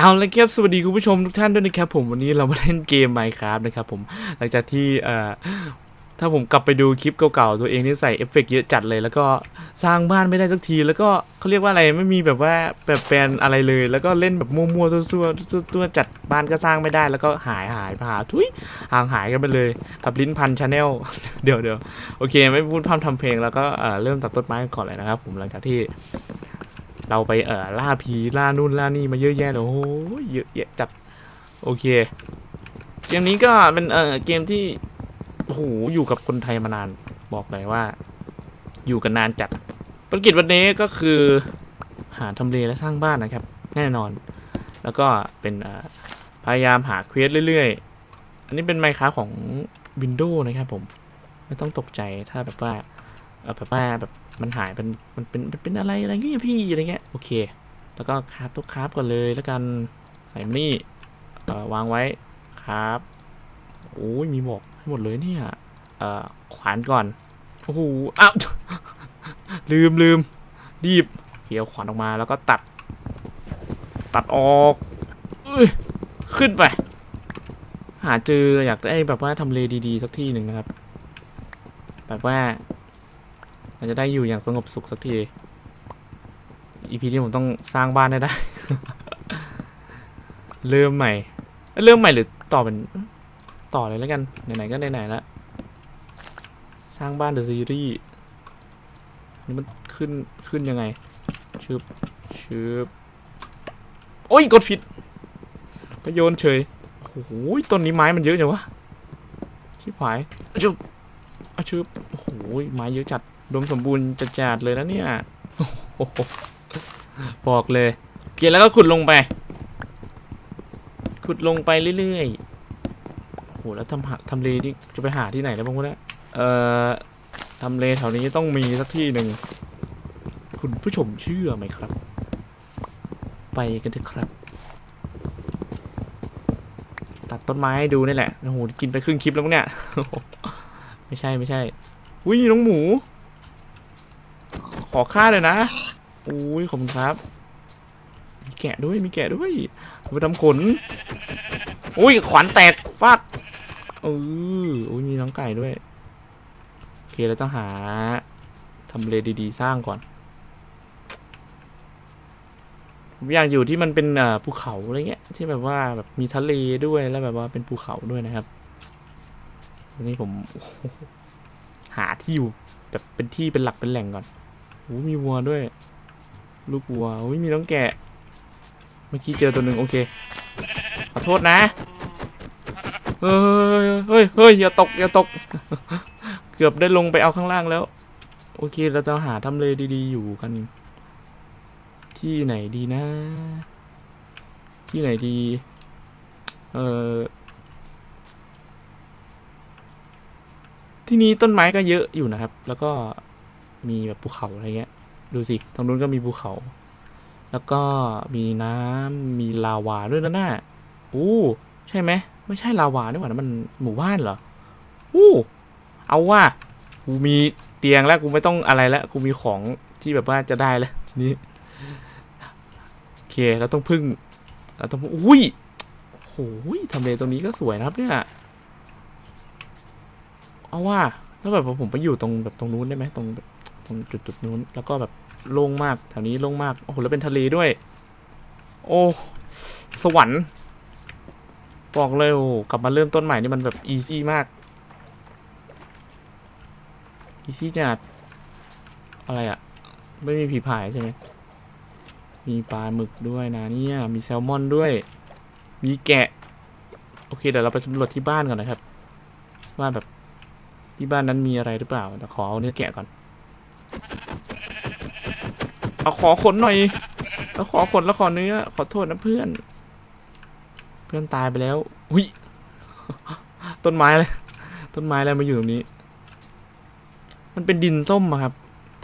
เอาละครับ สวัสดีคุณผู้ชมทุกท่านด้วยนะครับผมวันนี้เรามาเล่นเกม Minecraft นะครับผมหลังจากที่เอ่อถ้าผมกลับไปดูคลิปเก่าๆ ตัวเองที่ใส่เอฟเฟกต์เยอะจัดเลย แล้วก็สร้างบ้านไม่ได้สักที แล้วก็เขาเรียกว่าอะไรไม่มีแบบว่าแบบแปลนอะไรเลย แล้วก็เล่นแบบมั่วๆซั่วๆตัวจัดบ้านก็สร้างไม่ได้ แล้วก็หายหายหาทุยห่างหายกันไปเลย กับลิ้นพันชาแนลเดี๋ยวเดี๋ยวโอเค ไม่พูดพร่ำทำเพลงแล้วก็เอ่อเริ่มตัดต้นไม้กันก่อนเลยนะครับ ผมหลังจากที่ เราไปเอ่อล่าผีล่านู่นล่านี่มาเยอะแยะเลยโอ้โหเยอะแยะจัดโอเค เกมนี้ก็เป็นเอ่อเกมที่โอ้โหอยู่กับคนไทยมานานบอกเลยว่า อยู่กันนานจัดภารกิจวันนี้ก็คือหาทำเลและสร้างบ้านนะครับ แน่นอน แล้วก็เป็นเอ่อพยายามหาเควสเรื่อยๆ อันนี้เป็นไมค้าของ Windows นะครับผม ไม่ต้องตกใจถ้าแบบว่าเออแบบว่าแบบ มันหายเป็นมันเป็นมันเป็นอะไรอะไรเงี้ยพี่อะไรเงี้ยโอเค แล้วก็คราฟตัวคราฟก่อนเลยแล้วกันใส่มานี่เอ่อวางไว้ครับโอ้ยมีหมกให้หมดเลยเนี่ยเอ่อขวานก่อนโอ้โหอ้าวลืมลืมรีบเขียวขวานออกมาแล้วก็ตัด ตัดออกเอ้ยขึ้นไป หาเจออยากได้แบบว่าทำเลดีๆสักที่หนึ่งนะครับ แบบว่า เราจะได้อยู่อย่างสงบสุขสักทีอีพีที่ผมต้องสร้างบ้านให้ได้ เริ่มใหม่ เริ่มใหม่หรือต่อเป็นต่อเลยแล้วกัน ไหนๆก็ไหนๆแล้วสร้างบ้านเดอะซีรีส์นี่มันขึ้นขึ้นยังไงชึบชึบโอ้ยกดผิดไปโยนเฉยโอ้โหต้นนี้ไม้มันเยอะจังวะชิบหายชึบอะชึบโอ้โหไม้เยอะจัด รวมสมบูรณ์จัดๆเลยนะเนี่ยบอกเลยเกลียแล้วก็ขุดลงไป ขุดลงไปเรื่อยๆโอ้โหแล้วทำหาทำเลที่จะไปหาที่ไหนแล้วบ้างวะเนี่ยเอ่อทำเลแถวนี้ต้องมีสักที่หนึ่ง คุณผู้ชมเชื่อไหมครับ ไปกันเถอะครับ ตัดต้นไม้ให้ดูนี่แหละโอ้โหกินไปครึ่งคลิปแล้วเนี่ย ไม่ใช่ไม่ใช่ อุ้ยน้องหมู ขอค่าเลยนะอุ้ยขอบคุณครับ มีแกะด้วยมีแกะด้วยเอาไปทำขนอุ้ยขวานแตกฟาดเอออุ้ยมีน้องไก่ด้วยโอเคเราต้องหาทำเลดีๆ สร้างก่อนผมอยากอยู่ที่มันเป็นภูเขาอะไรเงี้ยที่แบบว่าแบบมีทะเลด้วยแล้วแบบว่าเป็นภูเขาด้วยนะครับอันนี้ผมหาที่อยู่แบบเป็นที่เป็นหลักเป็นแหล่งก่อน โอ้มีวัวด้วย ลูกวัวโอ้ยมีน้องแกะ เมื่อกี้เจอตัวหนึ่งโอเค ขอโทษนะ เฮ้ยเฮ้ยเฮ้ยอย่าตกอย่าตก เกือบได้ลงไปเอาข้างล่างแล้ว โอเคเราจะหาทำเลดีๆอยู่กัน ที่ไหนดีนะ ที่ไหนดี เอ่อที่นี้ต้นไม้ก็เยอะอยู่นะครับ แล้วก็ มีแบบภูเขาอะไรเงี้ย ดูสิ ตรงนู้นก็มีภูเขา แล้วก็มีน้ำมีลาวาด้วยนะน่ะอู้ใช่ไหมไม่ใช่ลาวานี่หว่านะมันหมู่บ้านเหรออู้เอาว่ากูมีเตียงแล้วกูไม่ต้องอะไรแล้วกูมีของที่แบบว่าจะได้แล้วทีนี้โอเคเราต้องพึ่งเราต้องพึ่งอุ้ยโอ้ยทำเลตรงนี้ก็สวยนะครับเนี่ยเอาว่าถ้าแบบว่าผมไปอยู่ตรงแบบตรงนู้นได้ไหมตรงแบบ ตรงจุดจุดนู้นแล้วก็แบบโล่งมากแถวนี้โล่งมากโอ้โหแล้วเป็นทะเลด้วย โอ้สวรรค์บอกเลยโอ้กลับมาเริ่มต้นใหม่นี่มันแบบอีซี่มากอีซี่จัดอะไรอะไม่มีผีพายใช่ไหมมีปลาหมึกด้วยนะเนี่ยมีแซลมอนด้วย มีแกะ โอเคเดี๋ยวเราไปสำรวจที่บ้านก่อนนะครับ ว่าแบบที่บ้านนั้นมีอะไรหรือเปล่าแต่ขอเอาเนื้อแกะก่อน เอาขอขนหน่อยแล้วขอขนแล้วขอเนื้อ ขอโทษนะเพื่อน เพื่อนตายไปแล้วหุยต้นไม้เลยต้นไม้อะไรมาอยู่ตรงนี้ มันเป็นดินส้มอะครับ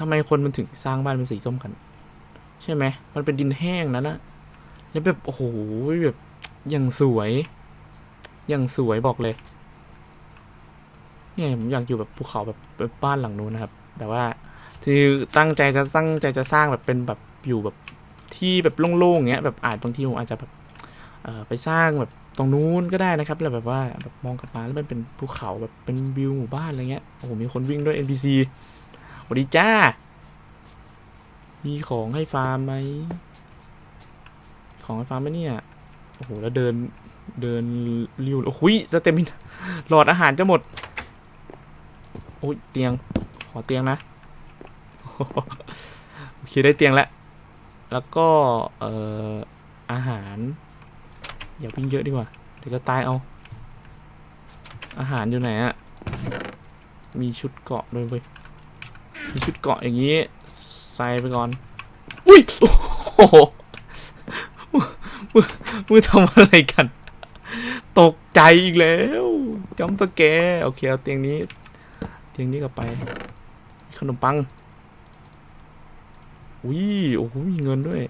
ทำไมคนมันถึงสร้างบ้านเป็นสีส้มกัน ใช่ไหมมันเป็นดินแห้งนั้นนะแล้วแบบโอ้โหแบบอย่างสวย อย่างสวยบอกเลยเนี่ยผมอยากอยู่แบบภูเขาแบบแบบบ้านหลังนู้นนะครับ แต่ว่า คือตั้งใจจะตั้งใจจะสร้างแบบเป็นแบบอยู่แบบที่แบบโล่งๆอย่างเงี้ยแบบอาจบางทีผมอาจจะแบบเออไปสร้างแบบตรงนู้นก็ได้นะครับแล้วแบบว่าแบบมองกลับมาแล้วมันเป็นภูเขาแบบเป็นวิวหมู่บ้านอะไรเงี้ยโอ้โหมีคนวิ่งด้วย NPC สวัสดีจ้า มีของให้ฟาร์มไหมของให้ฟาร์มไหมเนี่ยโอ้โหแล้วเดินเดินริ้วโอ้โหยสเตมินหลอดอาหารจะหมดโอ้ยเตียงขอเตียงนะ โอเคได้เตียงแล้ว แล้วก็เอ่ออาหาร อย่าวิ่งเยอะดีกว่า เดี๋ยวจะตายเอา อาหารอยู่ไหนอะมีชุดเกาะด้วยเว้ย มีชุดเกาะอย่างนี้ ใส่ไปก่อน อุ้ย โอ้โหมือมือทำอะไรกัน ตกใจอีกแล้วจำสแกโอเคเอาเตียงนี้ เตียงนี้กลับไป ขนมปัง อุ้ยโอ้โหมีเงินด้วย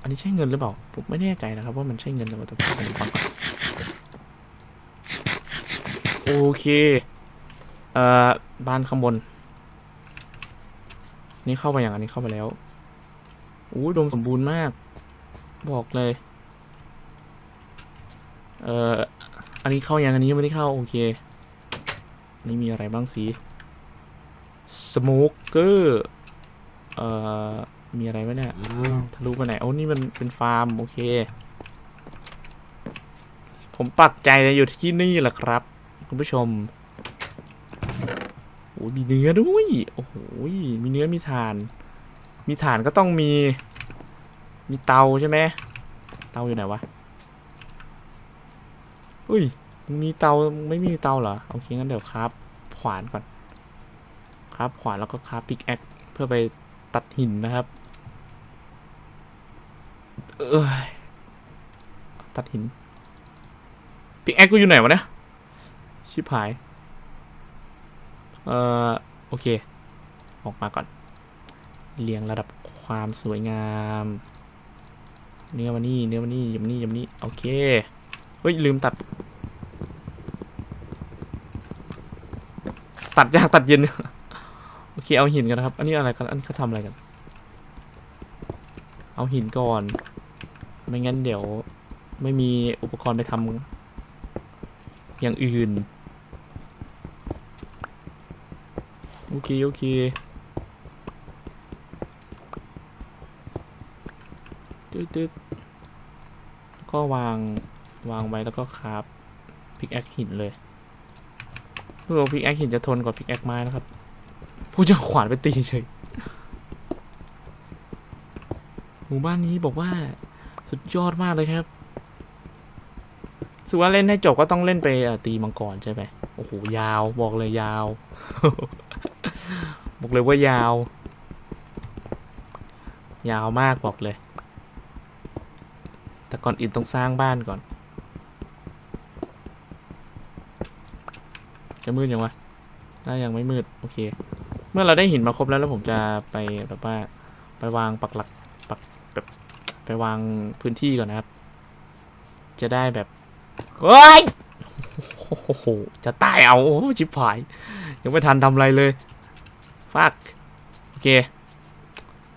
อันนี้ใช่เงินหรือเปล่า ผมไม่แน่ใจนะครับว่ามันใช่เงินหรือเปล่าแต่ผมฟังก่อนโอเค เอ่อ บ้านข้างบน นี่เข้าไปอย่างอันนี้เข้าไปแล้วอู้ดมสมบูรณ์มาก บอกเลย เอ่อ อันนี้เข้าอย่างอันนี้ยังไม่ได้เข้า โอเค นี่มีอะไรบ้างสิสโมกเกอร์ เอ่อ มีอะไรไหมเนี่ยทะลุไปไหน โอ้ นี่มันเป็นฟาร์ม โอเค ผมปักใจอยู่ที่นี่แหละครับ คุณผู้ชมโอ้มีเนื้อด้วย โอ้โห มีเนื้อมีถ่าน มีถ่านก็ต้องมี มีเตาใช่ไหม เตาอยู่ไหนวะอุ้ยมึงมีเตามึงไม่มีเตาเหรอ โอเคงั้นเดี๋ยวครับ ขวานก่อน ครับขวานแล้วก็ครับปิกแอคเพื่อไป ตัดหินนะครับ เอ้ยตัดหินปิกแอคกูอยู่ไหนวะเนี่ย ชิบหาย เอ่อ โอเค ออกมาก่อน เรียงระดับความสวยงาม เนื้อมานี่ เนื้อมานี่ยำนี่ยำนี่ โอเค เฮ้ย ลืมตัด ตัดยากตัดเย็น โอเคเอาหินกันนะครับ อันนี้อะไรกัน อันนี้เขาทำอะไรกัน เอาหินก่อน ไม่งั้นเดี๋ยวไม่มีอุปกรณ์ไปทำอย่างอื่น โอเค โอเคตึ๊ดตึ๊ดก็วางวางไว้แล้วก็คราฟพิกแอคหินเลยเพื่อพิกแอคหินจะทนกว่าพิกแอคไม้นะครับ ผู้จะขวานไปตีเฉยหมู่บ้านนี้บอกว่าสุดยอดมากเลยครับสึกว่าเล่นให้จบก็ต้องเล่นไปตีมังกรใช่ไหมโอ้โหยาวบอกเลยยาว บอกเลยว่ายาว ยาวมากบอกเลย แต่ก่อนอื่นต้องสร้างบ้านก่อน จะมืดยังวะถ้ายังไม่มืด โอเค เมื่อเราได้หินมาครบแล้วแล้วผมจะไปแบบว่าไปวางปักหลักปักแบบไปวางพื้นที่ก่อนนะครับ จะได้แบบเฮ้ยโอ้โหจะตายเอาโอ้ชิบหาย ยังไม่ทันทำอะไรเลยฟักโอเค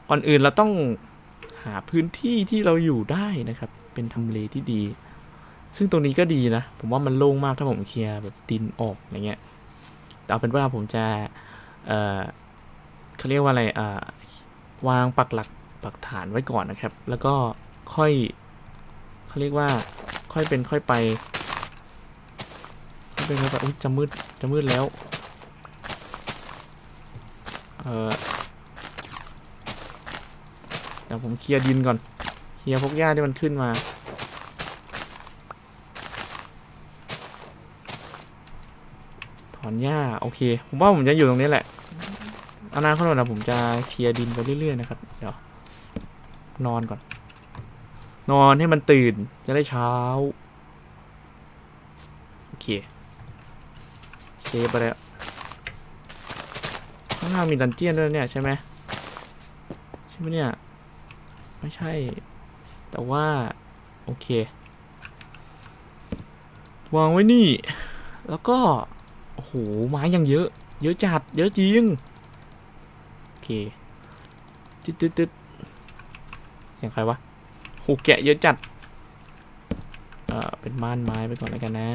ก่อนอื่นเราต้องหาพื้นที่ที่เราอยู่ได้นะครับ เป็นทำเลที่ดี ซึ่งตรงนี้ก็ดีนะ ผมว่ามันโล่งมากถ้าผมเคลียร์แบบดินออกอะไรเงี้ยแต่เอาเป็นว่าผมจะ เอ่อเขาเรียกว่าอะไรอ่าวางปักหลักปักฐานไว้ก่อนนะครับ แล้วก็ค่อยเขาเรียกว่าค่อยเป็นค่อยไปค่อยเป็นค่อยไปอุ้ยจะมืดจะมืดแล้วเออเดี๋ยวผมเคลียร์ดินก่อนเคลียร์พวกหญ้าที่มันขึ้นมาถอนหญ้าโอเค ผมว่าผมจะอยู่ตรงนี้แหละ อนาคตนะผมจะเคลียร์ดินไปเรื่อยๆนะครับ เดี๋ยว นอนก่อน นอนให้มันตื่นจะได้เช้า โอเค เซฟไปแล้วข้างหน้ามีดันเจียนด้วยเนี่ยใช่ไหมใช่ไหมเนี่ย ไม่ใช่ แต่ว่า โอเค วางไว้นี่ แล้วก็ โอ้โห ไม้ยังเยอะ เยอะจัด เยอะจริง เคตึ๊ดตึ๊ดตึ๊ดเสียงใครวะโหแกะเยอะจัด เอ่อ เป็นบ้านไม้ไปก่อนแล้วกันนะ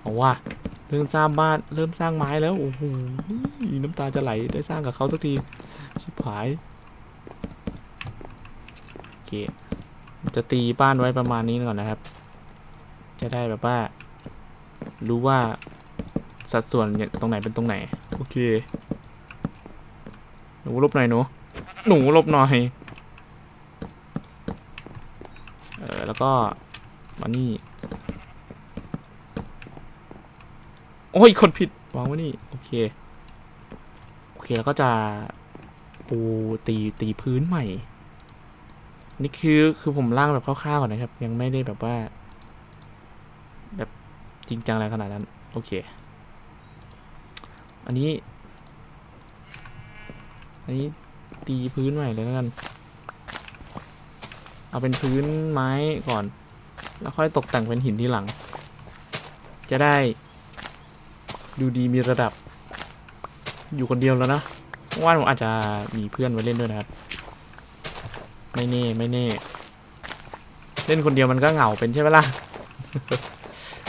เอาว่าเริ่มสร้างบ้านเริ่มสร้างไม้แล้ว โอ้โหน้ำตาจะไหลได้สร้างกับเขาสักที ชิบหายโอเคจะตีบ้านไว้ประมาณนี้ก่อนนะครับ จะได้แบบว่า รู้ว่าสัดส่วนเนี่ยตรงไหนเป็นตรงไหน โอเค หนูลบหน่อยหนูหนูลบหน่อยเออแล้วก็มานี่โอ้ยคนผิดวางไว้นี่โอเคโอเคแล้วก็จะปูตีตีพื้นใหม่ นี่คือคือผมร่างแบบคร่าวๆก่อนนะครับ ยังไม่ได้แบบว่า แบบจริงจังอะไรขนาดนั้น โอเค อันนี้ อันนี้ตีพื้นใหม่เลยแล้วกัน เอาเป็นพื้นไม้ก่อน แล้วค่อยตกแต่งเป็นหินที่หลัง จะได้ ดูดีมีระดับ อยู่คนเดียวแล้วนะว่าผมอาจจะมีเพื่อนมาเล่นด้วยนะครับ ไม่แน่ไม่แน่ เล่นคนเดียวมันก็เหงาเป็นใช่ไหมล่ะ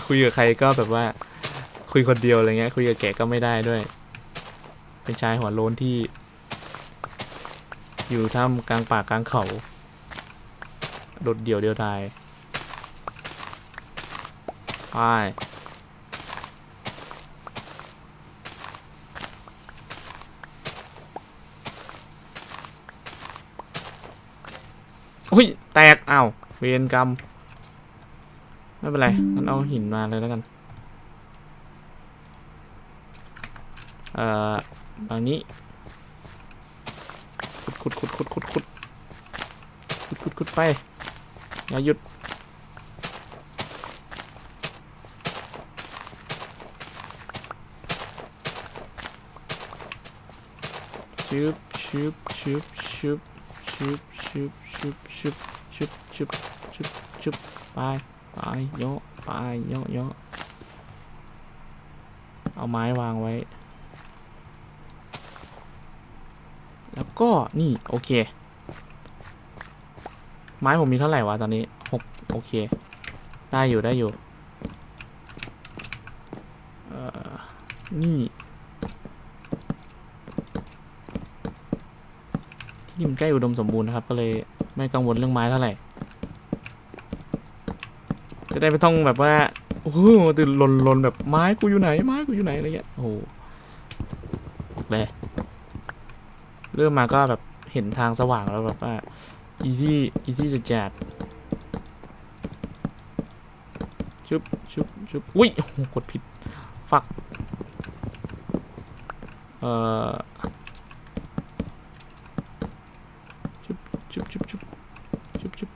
คุยกับใครก็แบบว่า คุยคนเดียวอะไรเงี้ย คุยกับแกก็ไม่ได้ด้วย เป็นชายหัวโลนที่ อยู่ท่ามกลางป่ากลางเขา โดดเดี่ยวเดียวดายไปอุ้ย แตกอ้าวเวรกรรม ไม่เป็นไรงั้นเอาหินมาเลยแล้วกัน เอ่อบางนี้ ขุดขุดขุดขุดขุดขุดขุดขุดไป อย่าหยุด ชึบชึบชึบชึบชึบชึบชึบชึบชึบชึบชึบชึบไปไปโยะไปโยะโยะเอาไม้วางไว้ แล้ว ก็นี่โอเค ไม้ผมมีเท่าไหร่วะตอนนี้หกโอเค ได้อยู่ได้อยู่เอ่อนี่ที่มันใกล้อุดมสมบูรณ์นะครับ ก็เลยไม่กังวลเรื่องไม้เท่าไหร่ จะได้ไม่ต้องแบบว่าโอ้โหตื่นหลนหลนแบบไม้กูอยู่ไหนไม้กูอยู่ไหนอะไรเงี้ยโอ้โหบอกเลย เริ่มมาก็แบบเห็นทางสว่างแล้วแบบว่า easy easy จะจัดชุบชุบชุบอุ้ยกดผิดฟัก เอ่อชุบชุบชุบชุบชุบชุบ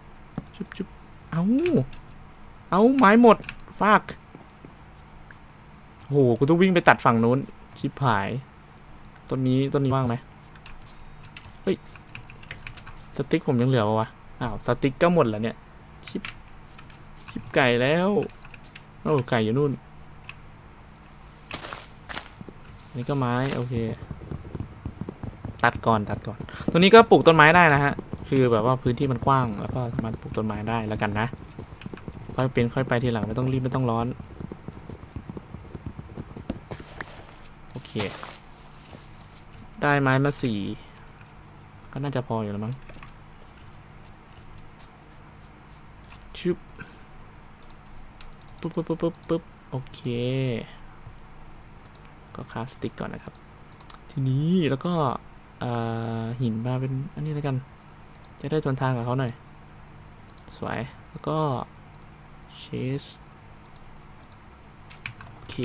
ชุบชุบเอาเอาไม้หมดฟักโอ้โหกูต้องวิ่งไปตัดฝั่งนู้น ชิบหาย ต้นนี้ต้นนี้ว่างไหม สติ๊กผมยังเหลือปะวะ อ้าวสติ๊กก็หมดแล้วเนี่ย ชิป ชิปไก่แล้ว โอ้ไก่อยู่นู่น นี่ก็ไม้ โอเค ตัดก่อนตัดก่อนตัวนี้ก็ปลูกต้นไม้ได้นะฮะ คือแบบว่าพื้นที่มันกว้าง แล้วก็สามารถปลูกต้นไม้ได้แล้วกันนะ ค่อยเป็นค่อยไปทีหลังไม่ต้องรีบไม่ต้องร้อน โอเค ได้ไม้มาสี่ก็น่าจะพออยู่แล้วมั้ง ชึบ ปุ๊บปุ๊บปุ๊บปุ๊บปุ๊บโอเค ก็คราฟสติ๊กก่อนนะครับ ทีนี้แล้วก็หินมาเป็นอันนี้แล้วกัน จะได้ทนทานกับเขาหน่อย สวย แล้วก็เชสโอเค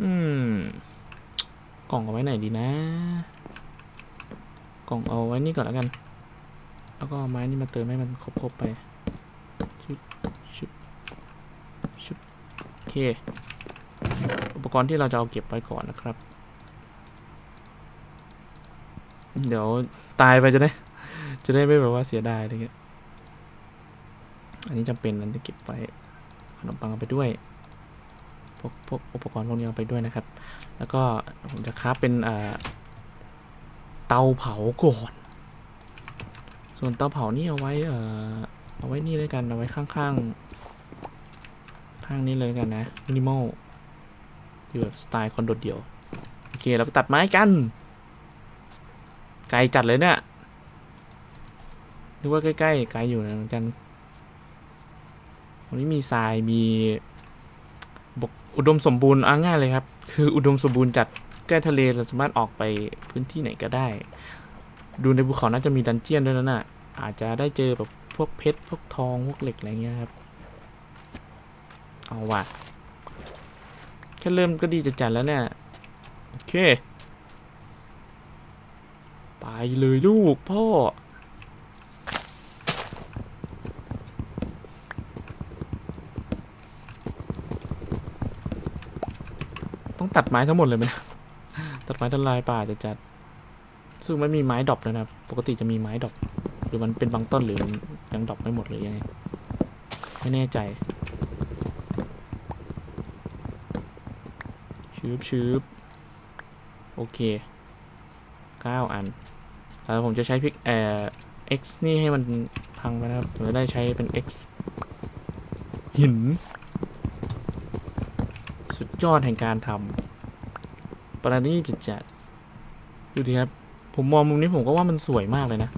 อืม กล่องเอาไว้ไหนดีนะ กล่องเอาไว้นี่ก่อนแล้วกัน แล้วก็ไม้นี่มาเติมให้มันครบๆไปชึบชึบชึบโอ เค อุปกรณ์ที่เราจะเอาเก็บไว้ก่อนนะครับ เดี๋ยวตายไปจะได้ จะได้ไม่แบบว่าเสียดายอะไรเงี้ย อันนี้จำเป็นนั้นจะเก็บไว้ขนมปังเอาไปด้วย พวกพวกอุปกรณ์พวกนี้เอาไปด้วยนะครับ แล้วก็ผมจะคราฟเป็นเตาเผาก่อน ส่วนเตาเผานี่เอาไว้เอาไว้นี่เลยกันเอาไว้ข้างๆ ข้างนี้เลยกันนะมินิมอลอยู่แบบสไตล์คนโดดเดี่ยว โอเค เราไปตัดไม้กัน ไกลจัดเลยเนี่ยนึกว่าใกล้ๆไกลอยู่นะเหมือนกันวันนี้มีทรายมีบกอุดมสมบูรณ์เอาง่ายเลยครับ คืออุดมสมบูรณ์จัดใกล้ทะเลเราสามารถออกไปพื้นที่ไหนก็ได้ ดูในภูเขาน่าจะมีดันเจียนด้วยนะน่ะอาจจะได้เจอแบบพวกเพชรพวกทองพวกเหล็กอะไรเงี้ยครับ เอาว่ะ แค่เริ่มก็ดีจะจัดแล้วเนี่ย โอเค ไปเลยลูกพ่อ ต้องตัดไม้ทั้งหมดเลยไหมตัดไม้ทลายป่าจะจัดรู้สึกไม่มีไม้ดรอปนะครับ ปกติจะมีไม้ดรอปหรือมันเป็นบางต้นหรือยังดรอปไม่หมดหรือยังไง ไม่แน่ใจ ชืบชืบโอเคเก้าอันแล้วผมจะใช้พิกเอ่อ x นี่ให้มันพังไปนะครับผมจะได้ใช้เป็น x หิน สุดยอดแห่งการทำประณีตจัดๆดูดิครับ ผมมองมุมนี้ผมก็ว่ามันสวยมากเลยนะ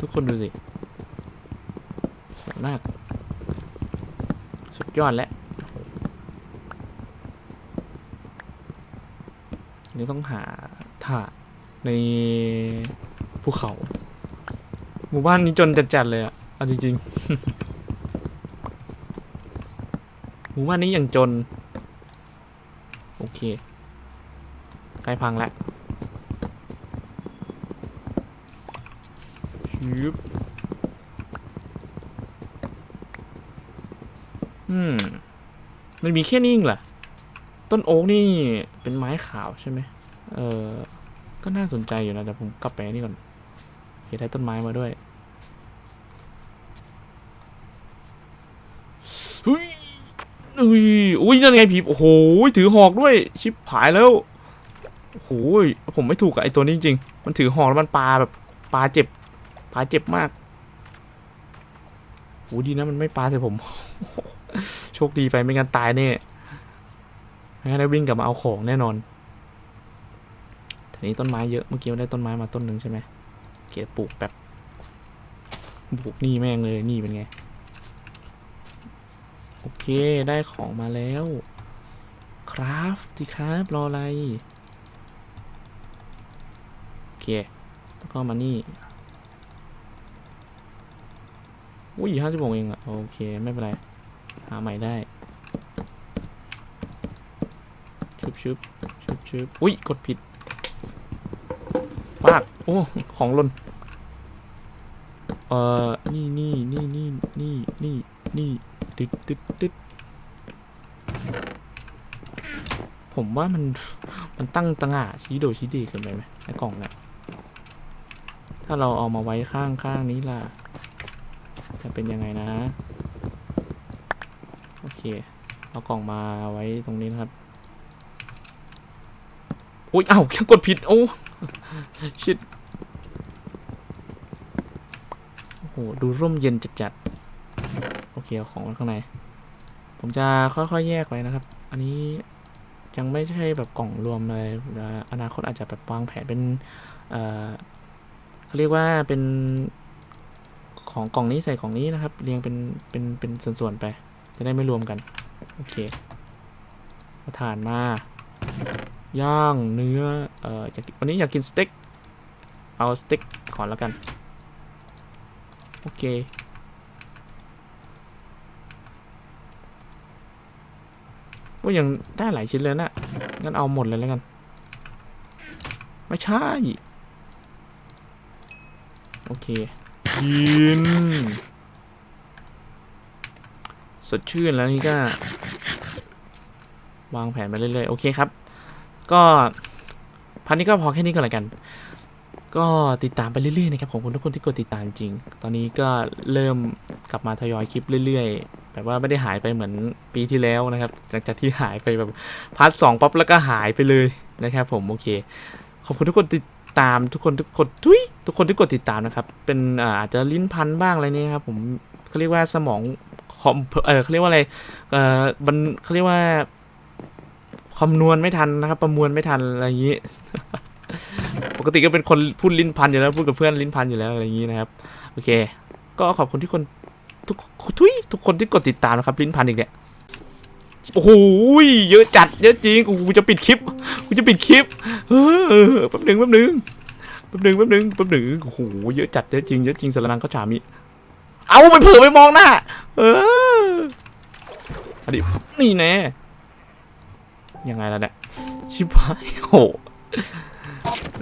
ทุกคนดูสิ สวยมาก สุดยอดแล้ว นี่ต้องหาถ่านในภูเขา หมู่บ้านนี้จนจัดๆเลยอะเอาจริงๆ หมู่บ้านนี้อย่างจน โอเคใกล้พังแล้วชืบอืม มันมีแค่นี้เองเหรอ ต้นโอ๊กนี่เป็นไม้ขาวใช่ไหมเออก็น่าสนใจอยู่นะแต่ผมกลับไปนี่ก่อนโอเคได้ต้นไม้มาด้วยเฮ้ยอุ้ยอุ้ยนั่นไงผีโอ้โหถือหอกด้วยชิบหายแล้วโอ้โหผมไม่ถูกกับไอตัวนี้จริงมันถือหอกแล้วมันปลาแบบปลาเจ็บปลาเจ็บมากโอ้ดีนะมันไม่ปลาใส่ผม โชคดีไปไม่งั้นตายแน่ งั้นได้วิ่งกลับมาเอาของแน่นอนทีนี้ต้นไม้เยอะ เมื่อกี้ได้ต้นไม้มาต้นหนึ่งใช่ไหมเกียปลูกแบบปลูกนี่แม่งเลยนี่เป็นไง โอเคได้ของมาแล้ว คราฟสิครับรออะไร โอเค แล้วก็มานี่อุ้ยห้าสิบหกเองอะโอเค ไม่เป็นไร หาใหม่ได้ บชึบชึบชึบอุ้ย กดผิดปากโอ้ ของล่นเอ่อ นี่นี่นี่นี่นี่นี่นี่ตึ๊ดตึ๊ดตึ๊ดผมว่ามัน มันตั้งตังหาชี้โดชี้ดีเกินไปไหมไอ้กล่องเนี่ยถ้าเราเอามาไว้ข้างข้างนี้ล่ะ จะเป็นยังไงนะ โอเค เอากล่องมาไว้ตรงนี้นะครับ โอ้ยอ้าวกดผิดโอ้ชิดโอ้โหดูร่มเย็นจัดๆโอเคเอาของไว้ข้างใน ผมจะค่อยๆแยกไว้นะครับ อันนี้ยังไม่ใช่แบบกล่องรวมเลยอนาคตอาจจะแบบวางแผนเป็นเอ่อเขาเรียกว่าเป็นของกล่องนี้ใส่กล่องนี้นะครับ เรียงเป็นเป็นเป็นส่วนๆไป จะได้ไม่รวมกัน โอเคเอาถ่านมา ย่างเนื้อเอ่ออยากวันนี้อยากกินสเต็กเอาสเต็กก่อนแล้วกัน โอเคว่ายังได้หลายชิ้นเลยนะงั้นเอาหมดเลยแล้วกัน ไม่ใช่ โอเคกินสดชื่นแล้วนี่ก็ วางแผนไปเรื่อยๆ โอเคครับ ก็พันนี้ก็พอแค่นี้ก็แล้วกัน ก็ติดตามไปเรื่อยๆนะครับขอบคุณทุกคนที่กดติดตามจริง ตอนนี้ก็เริ่มกลับมาทยอยคลิปเรื่อยๆแบบว่าไม่ได้หายไปเหมือนปีที่แล้วนะครับหลังจากที่หายไปแบบพาร์ทสองปั๊บแล้วก็หายไปเลยนะครับ ผมโอเค ขอบคุณทุกคนติดตามทุกคนทุกคนทุยทุกคนที่กดติดตามนะครับ เป็นอาจจะลิ้นพันบ้างอะไรนี่ครับผมเขาเรียกว่าสมองคอมเออเขาเรียกว่าอะไรเออมันเขาเรียกว่า คำนวณไม่ทันนะครับ ประมวลไม่ทันอะไรอย่างนี้ ปกติก็เป็นคนพูดลิ้นพันอยู่แล้วพูดกับเพื่อนลิ้นพันอยู่แล้วอะไรอย่างนี้นะครับ โอเค ก็ขอบคุณที่คนทุกทุยทุกคนที่กดติดตามนะครับลิ้นพันอีกเนี่ยโอ้โหเยอะจัดเยอะจริงกูจะปิดคลิปกูจะปิดคลิปเออแป๊บหนึ่งแป๊บหนึ่งแป๊บหนึ่งแป๊บหนึ่งแป๊บหนึ่งโอ้โหเยอะจัดเยอะจริงเยอะจริงสารนังก็ฉามิเอาไปเผลอไปมองหน้าเอออันนี้นี่แน่ ยังไงล่ะเนี่ย ชิบหายโห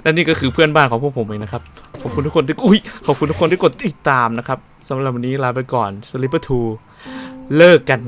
และนี่ก็คือเพื่อนบ้านของพวกผมเองนะครับ ขอบคุณทุกคนที่อุ้ยขอบคุณทุกคนที่กดติดตามนะครับสำหรับวันนี้ลาไปก่อนสลิปเปอร์ทูเลิกกัน